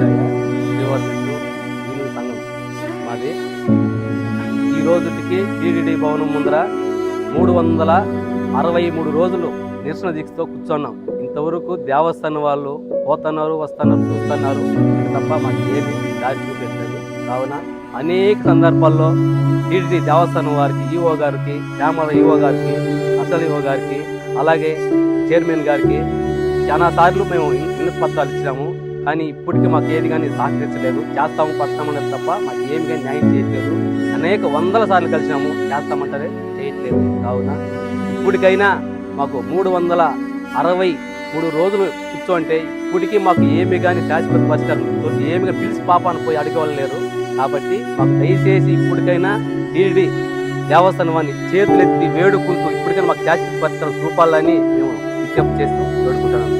శ్రీవర్ధుడు సంఘం. మాది ఈ రోజుకి టీడీడీ భవనం ముందర మూడు వందల అరవై మూడు రోజులు నిరసన దీక్షతో కూర్చున్నాం. ఇంతవరకు దేవస్థానం వాళ్ళు పోతున్నారు వస్తున్నారు చూస్తున్నారు. తప్ప మాకు ఏమి దాచి చూపించలేదు. కావున అనేక సందర్భాల్లో టీడీడీ దేవస్థానం వారికి ఈఓ గారికి శ్యామల ఈఓ గారికి అసలు ఈఓ గారికి అలాగే చైర్మన్ గారికి చాలా సార్లు మేము వినతి పత్రాలు ఇచ్చాము కానీ ఇప్పటికీ మాకు ఏది కానీ సహకరించలేదు. చేస్తాము పడతామన్నది తప్ప మాకు ఏమి కానీ న్యాయం చేయట్లేదు. అనేక వందల సార్లు కలిసినాము చేస్తామంటారే చేయట్లేదు. కావున ఇప్పటికైనా మాకు మూడు వందల అరవై మూడు రోజులు కూర్చోంటే ఇప్పటికీ మాకు ఏమి కానీ శాశ్వత పరిష్కారం ఏమి కానీ పిలిచి పాపాన్ని పోయి అడిగేవాళ్ళు లేరు కాబట్టి మాకు దయచేసి ఇప్పటికైనా టీడీ దేవస్థానాన్ని చేతులెత్తి వేడుకుంటూ ఇప్పటికైనా మాకు శాశ్వత పరిష్కారం చూపాలని మేము విజ్ఞప్తి చేస్తూ వేడుకుంటున్నాము